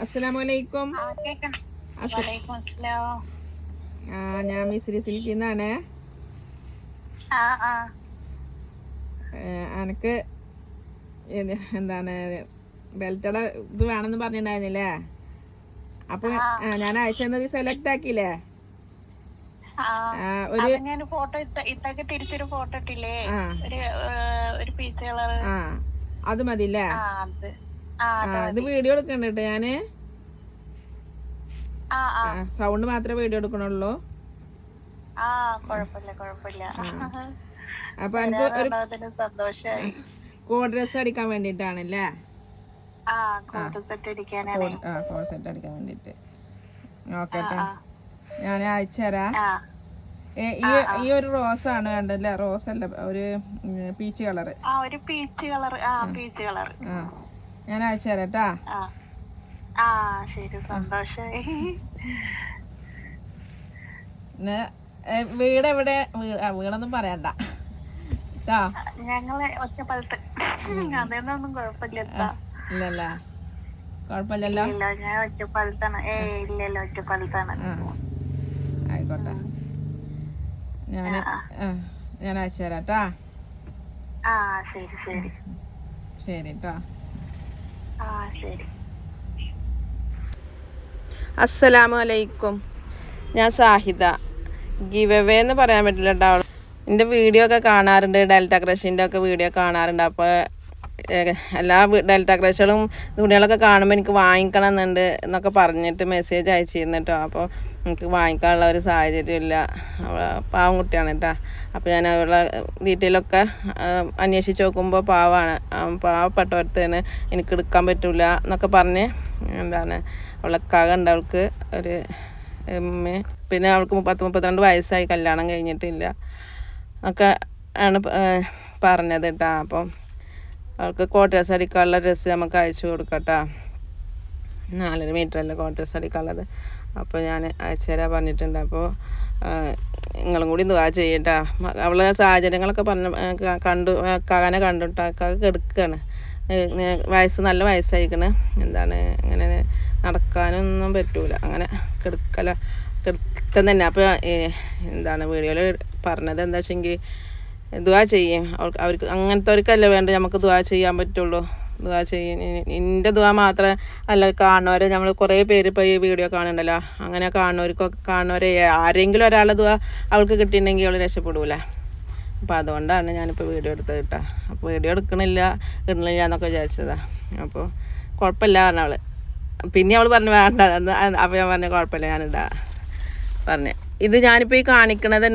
അസ്സലാമലൈക്കും ആ, ഞാൻ മിസ്രി ആ. എനിക്ക് എന്താണ് ബെൽറ്റയുടെ ഇത് വേണമെന്ന് പറഞ്ഞിട്ടുണ്ടായിരുന്നില്ലേ അപ്പൊ ഞാൻ അയച്ചത് സെലക്ട് ആക്കിയില്ലേ? ഒരു അത് ഞാൻ ഫോട്ടോ ഇട്ട ഇട്ടൊക്കെ തിരിച്ചൊരു ഫോട്ടോ ഇട്ടില്ലേ? ഒരു പീച്ച് കളർ ആ അത് മതില്ലേ? ഇത് വീഡിയോ എടുക്കണ്ട ഞാൻ? സൗണ്ട് മാത്രമേ വീഡിയോ എടുക്കണുള്ളൂ. അപ്പൊ എനിക്ക് ഒരു ഡ്രസ് അടിക്കാൻ വേണ്ടിട്ടാണല്ലേ സെറ്റ് അടിക്കാൻ വേണ്ടിട്ട് ഓക്കെ. ഞാൻ അയച്ചുതരാം ഈ ഒരു റോസ് ആണ് കണ്ടല്ലേ? റോസ് അല്ല ഒരു പീച്ച് കളറ്. ഒരു പീച്ച് കളർ ആ പീച്ച് കളർ ആ. ഞാൻ അയച്ചു തരാം കേട്ടാ ആ. ശരി സന്തോഷായി. വീട് എവിടെ വീടൊന്നും പറയണ്ട. ഞങ്ങൾ ഒറ്റപ്പലത്ത്. അതൊന്നും കുഴപ്പമില്ല എത്താ. ഇല്ലല്ല. കുഴപ്പമില്ലല്ലോ? ഞാൻ ഒറ്റപ്പലത്താണ്. ഏ ഇല്ലല്ലോ ഒറ്റപ്പലത്താണ്. ആ. ആയിക്കോട്ടെ. ഞാൻ ഞാൻ അയച്ചു തരാം കേട്ടാ ആ ശരി ശരി. ശരി കേട്ടോ അസ്സലാമു അലൈക്കും ഞാൻ സാഹിദ. ഗിവ് എന്ന് പറയാൻ പറ്റില്ല കേട്ടോ. എന്റെ വീഡിയോ ഒക്കെ കാണാറുണ്ട് ഡെൽറ്റ ക്രഷിന്റെ ഒക്കെ വീഡിയോ കാണാറുണ്ട്. അപ്പോൾ എല്ലാ ഡെൽറ്റ ക്രഷുകളും തുണികളൊക്കെ കാണുമ്പോൾ എനിക്ക് വാങ്ങിക്കണം എന്നുണ്ട് എന്നൊക്കെ പറഞ്ഞിട്ട് മെസ്സേജ് അയച്ചിരുന്നു കേട്ടോ അപ്പോൾ എനിക്ക് വാങ്ങിക്കാനുള്ള ഒരു സാഹചര്യം ഇല്ല. അവൾ പാവം കുട്ടിയാണ് കേട്ടോ അപ്പോൾ ഞാൻ അവരുടെ ഡീറ്റെയിലൊക്കെ അന്വേഷിച്ച് നോക്കുമ്പോൾ പാവമാണ് ആ, പാവപ്പെട്ടവർത്താണ് എനിക്ക് എടുക്കാൻ പറ്റില്ല എന്നൊക്കെ പറഞ്ഞ് എന്താണ് അവളെ ഉണ്ട് അവൾക്ക് ഒരു പിന്നെ അവൾക്ക് മുപ്പത്ത് മുപ്പത്തിരണ്ട് വയസ്സായി കല്യാണം കഴിഞ്ഞിട്ടില്ല. ഒക്കെ ആണ് പറഞ്ഞത് കേട്ടോ അപ്പം അവൾക്ക് കോട്ടേഴ്സ് അടിക്കാനുള്ള ഡ്രസ്സ് നമുക്ക് അയച്ചു കൊടുക്കട്ടോ. നാലര മീറ്റർ അല്ലേ കോട്ടേഴ്സ് അടിക്കാനുള്ളത്. അപ്പോൾ ഞാൻ അയച്ചു തരാൻ പറഞ്ഞിട്ടുണ്ട്. അപ്പോൾ നിങ്ങളും കൂടി ദുവാ ചെയ്യട്ടാ. അവളെ സാഹചര്യങ്ങളൊക്കെ പറഞ്ഞ കണ്ടു കാനെ കണ്ടുട്ടാ. കാക കെടുക്കുകയാണ് വയസ്സ് നല്ല വയസ്സായിരിക്കണ്. എന്താണ് അങ്ങനെ നടക്കാനൊന്നും പറ്റൂല. അങ്ങനെ കെടുക്കല കെടുത്തന്നെ അപ്പോൾ എന്താണ് വീഡിയോയിൽ പറഞ്ഞത് എന്താ വെച്ചെങ്കിൽ ദുവാ ചെയ്യും. അവർക്ക് അവർക്ക് അങ്ങനത്തെവർക്കല്ലേ വേണ്ട നമുക്ക് ദുവാ ചെയ്യാൻ പറ്റുള്ളൂ. ദുവാ ചെയ്യും. എന്റെ ദുവാ മാത്രം അല്ല കാണുന്നവരെ നമ്മൾ കുറേ പേര് ഇപ്പോൾ ഈ വീഡിയോ കാണുന്നുണ്ടല്ലോ. അങ്ങനെ കാണുന്നവർക്കൊക്കെ കാണുന്നവരെ ആരെങ്കിലും ഒരാളെ ദുവാ അവൾക്ക് കിട്ടിയിട്ടുണ്ടെങ്കിൽ അവൾ രക്ഷപ്പെടൂലേ. അപ്പോൾ അതുകൊണ്ടാണ് ഞാനിപ്പോൾ വീഡിയോ എടുത്തത് കേട്ടോ. അപ്പോൾ വീഡിയോ എടുക്കണില്ല ഇടണില്ല എന്നൊക്കെ വിചാരിച്ചതാണ് അപ്പോൾ കുഴപ്പമില്ല പറഞ്ഞവൾ പിന്നെ അവൾ പറഞ്ഞു വേണ്ട അപ്പോൾ ഞാൻ പറഞ്ഞു കുഴപ്പമില്ല ഞാനിടാ. പറഞ്ഞു. ഇത് ഞാനിപ്പോൾ ഈ കാണിക്കണത്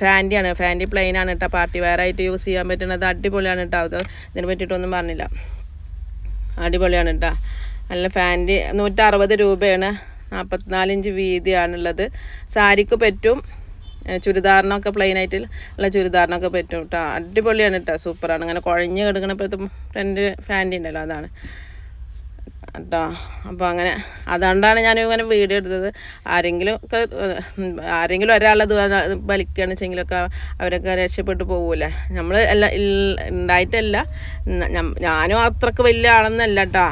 ഫാന്റിയാണ് ഫാന്റി പ്ലെയിൻ ആണ് കേട്ടോ പാർട്ടി വെയർ ആയിട്ട് യൂസ് ചെയ്യാൻ പറ്റുന്നത് അടിപൊളിയാണ് കേട്ടോ അത് ഇതിനെ പറ്റിയിട്ടൊന്നും പറഞ്ഞില്ല. അടിപൊളിയാണ് കേട്ടോ നല്ല ഫാന്റി നൂറ്ററുപത് രൂപയാണ്. നാൽപ്പത്തിനാല് ഇഞ്ച് വീതിയാണുള്ളത്. സാരിക്ക് പറ്റും. ചുരിദാറിനൊക്കെ പ്ലെയിൻ ആയിട്ട് ഉള്ള ചുരിദാറിനൊക്കെ പറ്റും കേട്ടോ അടിപൊളിയാണ് കേട്ടോ സൂപ്പറാണ്. അങ്ങനെ കുഴഞ്ഞ് കിടക്കണപ്പോഴത്തെ ഫ്രണ്ട് ഫാന്റി ഉണ്ടല്ലോ അതാണ്. കേട്ടോ. അപ്പോൾ അങ്ങനെ അതുകൊണ്ടാണ് ഞാൻ ഇങ്ങനെ വീഡിയോ എടുത്തത്. ആരെങ്കിലും ഒക്കെ ആരെങ്കിലും ഒരാളത് വലിക്കുകയാണെന്ന് വെച്ചെങ്കിലൊക്കെ അവരൊക്കെ രക്ഷപ്പെട്ടു പോകൂലേ നമ്മൾ എല്ലാം ഉണ്ടായിട്ടല്ല. ഞാനും അത്രയ്ക്ക് വലിയ ആളൊന്നല്ല കേട്ടോ.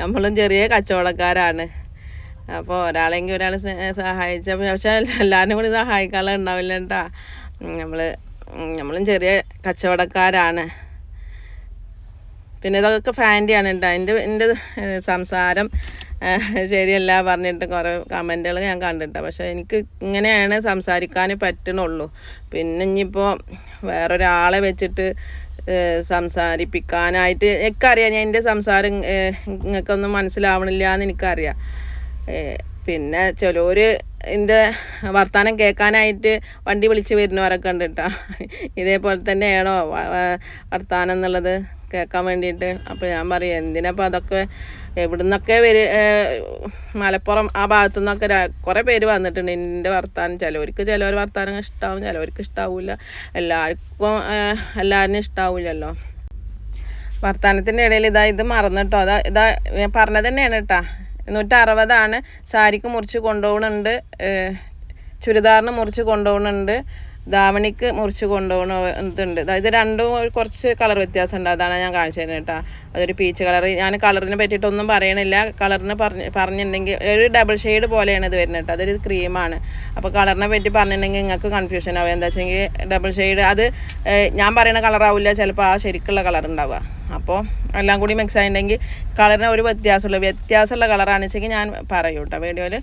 നമ്മളും ചെറിയ കച്ചവടക്കാരാണ്. അപ്പോൾ ഒരാളെങ്കിൽ ഒരാൾ സഹായിച്ച പക്ഷേ എല്ലാവരും കൂടി സഹായിക്കാനുള്ള ഉണ്ടാവില്ല കേട്ടോ. നമ്മൾ നമ്മളും ചെറിയ കച്ചവടക്കാരാണ്. പിന്നെ ഇതൊക്കെ ഫാന്റെയാണ് കേട്ടോ. എന്റെ എന്റെ സംസാരം ശരിയല്ല പറഞ്ഞിട്ട് കുറേ കമന്റുകൾ ഞാൻ കണ്ടിട്ടോ. പക്ഷേ എനിക്ക് ഇങ്ങനെയാണ് സംസാരിക്കാൻ പറ്റണുള്ളൂ. പിന്നെ ഇനിയിപ്പോൾ വേറൊരാളെ വെച്ചിട്ട് സംസാരിപ്പിക്കാനായിട്ട് എനിക്കറിയാം. ഞാൻ എന്റെ സംസാരം നിങ്ങൾക്കൊന്നും മനസ്സിലാവണില്ല എന്ന് എനിക്കറിയാം. പിന്നെ ചിലർ എന്റെ വർത്തമാനം കേൾക്കാനായിട്ട് വണ്ടി വിളിച്ച് വരുന്നവരൊക്കെ ഉണ്ട് കേട്ടോ. ഇതേപോലെ തന്നെയാണോ വർത്തമാനം എന്നുള്ളത്? കേൾക്കാൻ വേണ്ടിയിട്ട്. അപ്പോൾ ഞാൻ പറയും എന്തിനപ്പോൾ അതൊക്കെ എവിടെ നിന്നൊക്കെ വരും മലപ്പുറം ആ ഭാഗത്തു നിന്നൊക്കെ കുറേ പേര് വന്നിട്ടുണ്ട്. എന്റെ വർത്താനം ചിലവർക്ക് ചിലവർ വർത്താനം ഇഷ്ടാവും ചിലവർക്ക് ഇഷ്ടാവില്ല എല്ലാവർക്കും എല്ലാവരും ഇഷ്ടാവില്ലല്ലോ വർത്താനത്തിന്റെ ഇടയിൽ ഇതാ ഇത് മറന്നിട്ടോ. അതാ ഇതാ ഞാൻ പറഞ്ഞത് തന്നെയാണ് കേട്ടാ. നൂറ്ററുപതാണ് സാരിക്ക് മുറിച്ച് കൊണ്ടുപോകുന്നുണ്ട് ചുരിദാറിന് മുറിച്ച് കൊണ്ടുപോകുന്നുണ്ട്. ധാവണിക്ക് മുറിച്ച് കൊണ്ടുപോകണ ദാ ഇത് രണ്ടും കുറച്ച് കളർ വ്യത്യാസമുണ്ട്. അതാണ് ഞാൻ കാണിച്ചു തരുന്നത് കേട്ടോ. അതൊരു പീച്ച് കളർ ഞാൻ കളറിനെ പറ്റിയിട്ടൊന്നും പറയണില്ല. കളറിന് പറഞ്ഞ് പറഞ്ഞിട്ടുണ്ടെങ്കിൽ ഒരു ഡബിൾ ഷെയ്ഡ് പോലെയാണ് ഇത് വരുന്നത് കേട്ടോ. അതൊരു ക്രീമാണ് അപ്പോൾ കളറിനെ പറ്റി പറഞ്ഞിട്ടുണ്ടെങ്കിൽ നിങ്ങൾക്ക് കൺഫ്യൂഷൻ ആവുക എന്താ വെച്ചെങ്കിൽ ഡബിൾ ഷെയ്ഡ് അത് ഞാൻ പറയുന്ന കളറാവില്ല ചിലപ്പോൾ ആ ശരിക്കുള്ള കളർ ഉണ്ടാവുക. അപ്പോൾ എല്ലാം കൂടി മിക്സ് ആയിട്ടുണ്ടെങ്കിൽ കളറിന് ഒരു വ്യത്യാസമുള്ള. വ്യത്യാസമുള്ള കളറാണെന്ന് വെച്ചെങ്കിൽ ഞാൻ പറയൂ കേട്ടോ. വീഡിയോയിൽ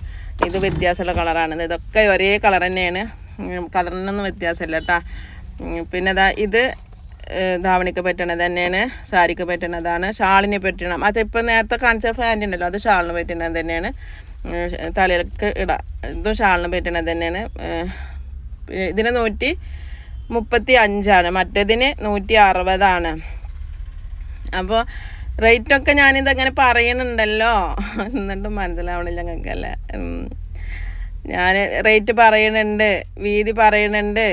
ഇത് വ്യത്യാസമുള്ള കളറാണ് ഇതൊക്കെ ഒരേ കളർ തന്നെയാണ്. കളറിനൊന്നും വ്യത്യാസമില്ല കേട്ടോ പിന്നെ ദാ ഇത് ധാവണിക്ക് പറ്റണത് തന്നെയാണ് സാരിക്ക് പറ്റണതാണ് ഷാളിന് പറ്റണം. അതിപ്പോൾ നേരത്തെ കാണിച്ച ഫാൻ ഉണ്ടല്ലോ അത് ഷാളിന് പറ്റണത് തന്നെയാണ്. തലയിലേക്ക് ഇടാം. ഇതും ഷാളിന് പറ്റണത് തന്നെയാണ്. ഇതിന് നൂറ്റി മുപ്പത്തി അഞ്ചാണ് മറ്റേതിന് നൂറ്റി അറുപതാണ്. അപ്പോൾ റേറ്റൊക്കെ ഞാനിതങ്ങനെ പറയുന്നുണ്ടല്ലോ എന്നിട്ടും മനസ്സിലാവണില്ല ഞങ്ങൾക്കല്ലേ ഞാൻ റേറ്റ് പറയുന്നുണ്ട് വീതി പറയുന്നുണ്ട്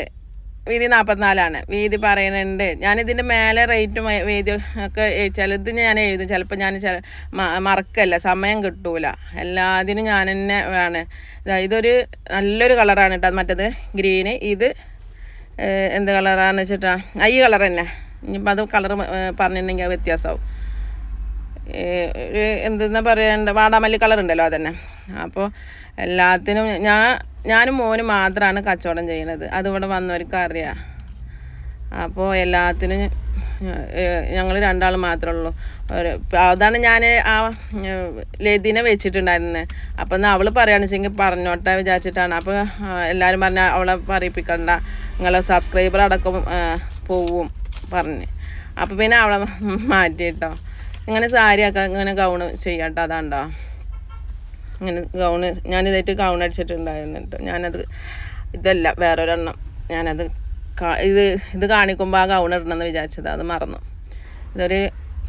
വീതി നാൽപ്പത്തിനാലാണ് വീതി പറയുന്നുണ്ട് ഞാനിതിന്റെ മേലെ റേറ്റും വീതി ഒക്കെ ചിലത് ഞാൻ എഴുതും. ചിലപ്പോൾ ഞാൻ ചില മറക്കല്ല സമയം കിട്ടൂല. എല്ലാത്തിനും ഞാൻ തന്നെ വേണം ഇതാ ഇതൊരു നല്ലൊരു കളറാണ് കേട്ടോ മറ്റത് ഗ്രീന് ഇത് എന്ത് കളറാണെന്ന് വെച്ചിട്ടാ ഐ കളർ തന്നെ. ഇനിയിപ്പോൾ അത് കളർ പറഞ്ഞിട്ടുണ്ടെങ്കിൽ വ്യത്യാസമാവും ഒരു എന്തെന്നാ പറയണ്ട വാടാമല്ലി കളർ ഉണ്ടല്ലോ അതന്നെ. അപ്പോൾ എല്ലാത്തിനും ഞാൻ ഞാനും മോനും മാത്രമാണ് കച്ചവടം ചെയ്യണത്. അതിവിടെ വന്നവർക്ക് അറിയാം അപ്പോൾ എല്ലാത്തിനും ഞങ്ങൾ രണ്ടാൾ മാത്രമേ ഉള്ളൂ. ഒരു അതാണ് ഞാൻ ആ ലതിനെ വെച്ചിട്ടുണ്ടായിരുന്നത് അപ്പം എന്നാൽ അവൾ പറയുകയാണെന്ന് പറഞ്ഞോട്ടെ വിചാരിച്ചിട്ടാണ്. അപ്പോൾ എല്ലാവരും പറഞ്ഞ അവളെ പറയിപ്പിക്കണ്ട. നിങ്ങളെ സബ്സ്ക്രൈബർ അടക്കം പോവും പറഞ്ഞ്. അപ്പോൾ പിന്നെ അവളെ മാറ്റി കേട്ടോ ഇങ്ങനെ സാരിയൊക്കെ ഇങ്ങനെ ഗൗണ് ചെയ്യാട്ടോ അതാണ്ടോ. ഇങ്ങനെ ഗൗണ് ഞാനിതായിട്ട് ഗൗൺ അടിച്ചിട്ടുണ്ടായിരുന്നു കേട്ടോ ഞാനത് ഇതല്ല വേറൊരെണ്ണം. ഞാനത് ഇത് ഇത് കാണിക്കുമ്പോൾ ആ ഗൗൺ ഇടണമെന്ന് വിചാരിച്ചത് അത് മറന്നു. ഇതൊരു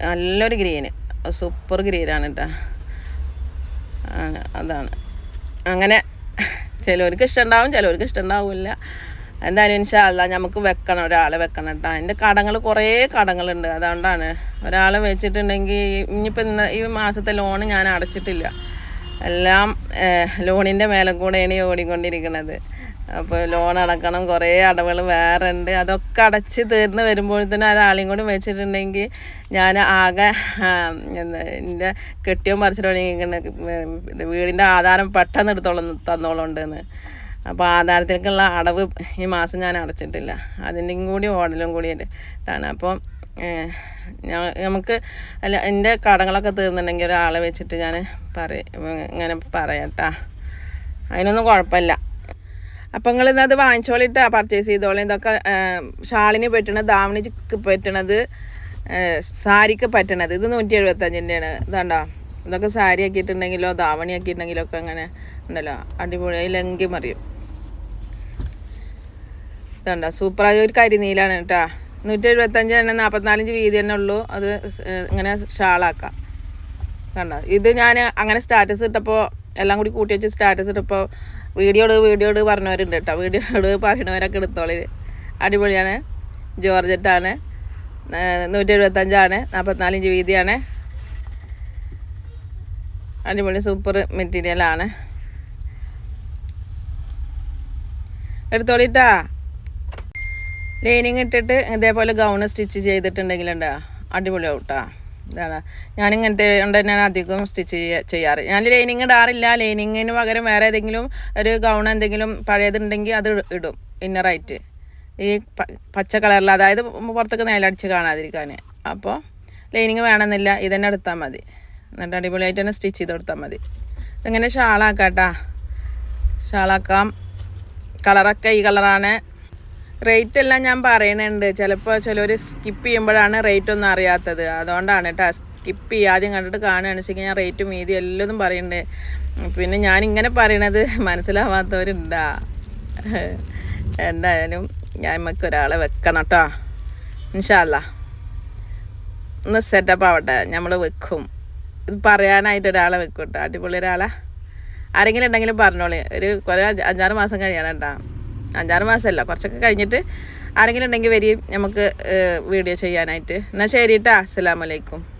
നല്ലൊരു ഗ്രീന് സൂപ്പർ ഗ്രീനാണ് കേട്ടോ അതാണ്. അങ്ങനെ ചിലവർക്ക് ഇഷ്ടമുണ്ടാവും ചിലവർക്ക് ഇഷ്ടമുണ്ടാവില്ല എന്തായാലും ഇൻഷാല്ല നമുക്ക് വെക്കണം ഒരാളെ വെക്കണം കേട്ടോ എന്റെ കടങ്ങൾ കുറേ കടങ്ങളുണ്ട് അതുകൊണ്ടാണ്. ഒരാളെ വെച്ചിട്ടുണ്ടെങ്കിൽ ഇനിയിപ്പോൾ ഇന്ന് ഈ മാസത്തെ ലോൺ ഞാൻ അടച്ചിട്ടില്ല. എല്ലാം ലോണിന്റെ മേലെ കൂടെയാണ് ഓടിക്കൊണ്ടിരിക്കുന്നത് അപ്പോൾ ലോൺ അടക്കണം കുറേ അടവുകൾ വേറെ ഉണ്ട് അതൊക്കെ അടച്ച് തീർന്ന് വരുമ്പോഴത്തേനും ഒരാളെയും കൂടി വെച്ചിട്ടുണ്ടെങ്കിൽ ഞാൻ ആകെ എന്റെ കെട്ടിയോ മറിച്ചിട്ടുണ്ടെങ്കിൽ വീടിന്റെ ആധാരം പെട്ടെന്ന് എടുത്തോളം തന്നോളുണ്ടെന്ന് അപ്പോൾ ആധാരത്തിലേക്കുള്ള അടവ് ഈ മാസം ഞാൻ അടച്ചിട്ടില്ല. അതിന്റെയും കൂടി ഓടലും കൂടി ഇട്ടാണ്. അപ്പോൾ നമുക്ക് അല്ല എന്റെ കടങ്ങളൊക്കെ തീർന്നിട്ടുണ്ടെങ്കിൽ ഒരാളെ വെച്ചിട്ട് ഞാൻ പറയും ഇങ്ങനെ പറയാട്ടാ. അതിനൊന്നും കുഴപ്പമില്ല അപ്പം നിങ്ങൾ ഇന്നത് വാങ്ങിച്ചോളിട്ടാ പർച്ചേസ് ചെയ്തോളി. ഇതൊക്കെ ഷാളിന് പറ്റണത് ദാവണിക്ക് പറ്റണത് സാരിക്ക് പറ്റണത്. ഇത് നൂറ്റി എഴുപത്തഞ്ചിന്റെയാണ് ഇതാണ്ടോ? ഇതൊക്കെ സാരി ആക്കിയിട്ടുണ്ടെങ്കിലോ ദാവണി ആക്കിയിട്ടുണ്ടെങ്കിലോ ഒക്കെ അങ്ങനെ ഉണ്ടല്ലോ. അടിപൊളിയായി ലങ്കി മറിയും. ഇതുണ്ടോ? സൂപ്പറായ ഒരു കരിനീലാണ് കേട്ടോ. നൂറ്റി എഴുപത്തഞ്ച് തന്നെ നാൽപ്പത്തിനാലഞ്ച് വീതി തന്നെ ഉള്ളൂ. അത് ഇങ്ങനെ ഷാളാക്കാം. കണ്ടോ? ഇത് ഞാൻ അങ്ങനെ സ്റ്റാറ്റസ് ഇട്ടപ്പോൾ എല്ലാം കൂടി കൂട്ടി വെച്ച് സ്റ്റാറ്റസ് ഇട്ടപ്പോൾ വീഡിയോ ഇട് വീഡിയോ ഇട് പറഞ്ഞവരുണ്ട് കേട്ടോ. വീഡിയോ ഇട് പറയണവരൊക്കെ എടുത്തോളി. അടിപൊളിയാണ്. ജോർജറ്റാണ്. നൂറ്റി എഴുപത്തഞ്ചാണ് നാൽപ്പത്തിനാലിഞ്ച് വീതിയാണ്. അടിപൊളി സൂപ്പർ മെറ്റീരിയലാണ്. എടുത്തോളിട്ടാ ലൈനിങ് ഇട്ടിട്ട് ഇതേപോലെ ഗൗൺ സ്റ്റിച്ച് ചെയ്തിട്ടുണ്ടെങ്കിലുണ്ടോ? അടിപൊളി ഔട്ടാ ഇതാണ്. ഞാനിങ്ങനത്തെ കൊണ്ട് തന്നെയാണ് അധികം സ്റ്റിച്ച് ചെയ്യാറ്. ഞാൻ ലൈനിങ് ഇടാറില്ല. ലൈനിങ്ങിന് പകരം വേറെ ഏതെങ്കിലും ഒരു ഗൗൺ എന്തെങ്കിലും പഴയതുണ്ടെങ്കിൽ അത് ഇടും. ഇന്നറായിട്ട് ഈ പച്ച കളറിൽ അതായത് പുറത്തൊക്കെ നേലടിച്ച് കാണാതിരിക്കാൻ അപ്പോൾ ലൈനിങ് വേണമെന്നില്ല. ഇതന്നെ എടുത്താൽ മതി. എന്നിട്ട് അടിപൊളിയായിട്ട് തന്നെ സ്റ്റിച്ച് ചെയ്ത് കൊടുത്താൽ മതി. ഇങ്ങനെ ഷാളാക്കാം. കേട്ടാ ഷാളാക്കാം കളറൊക്കെ ഈ കളറാണ് റേറ്റ് എല്ലാം ഞാൻ പറയുന്നുണ്ട്. ചിലപ്പോൾ ചിലർ സ്കിപ്പ് ചെയ്യുമ്പോഴാണ് റേറ്റ് ഒന്നും അറിയാത്തത്. അതുകൊണ്ടാണ് കേട്ടോ സ്കിപ്പ് ചെയ്യുക ആദ്യം കണ്ടിട്ട് കാണുകയാണ്. വെച്ചെങ്കിൽ ഞാൻ റേറ്റ് മീതി എല്ലതും പറയുന്നുണ്ട്. പിന്നെ ഞാൻ ഇങ്ങനെ പറയണത് മനസ്സിലാവാത്തവരുണ്ടാ. എന്തായാലും ഞാൻ നമുക്ക് ഒരാളെ വെക്കണം കേട്ടോ ഇൻഷാല്ല ഒന്ന് സെറ്റപ്പ് ആവട്ടെ. നമ്മൾ വെക്കും. ഇത് പറയാനായിട്ട് ഒരാളെ വെക്കും കേട്ടോ അടിപൊളി ഒരാളെ. ആരെങ്കിലും ഉണ്ടെങ്കിലും പറഞ്ഞോളി. ഒരു കുറേ അഞ്ചാറ് മാസം കഴിയണം കേട്ടോ അഞ്ചാറ് മാസമല്ല കുറച്ചൊക്കെ കഴിഞ്ഞിട്ട് ആരെങ്കിലും ഉണ്ടെങ്കിൽ വരികയും നമുക്ക് വീഡിയോ ചെയ്യാനായിട്ട്. എന്നാൽ ശരി കേട്ടോ അസ്സലാമലൈക്കും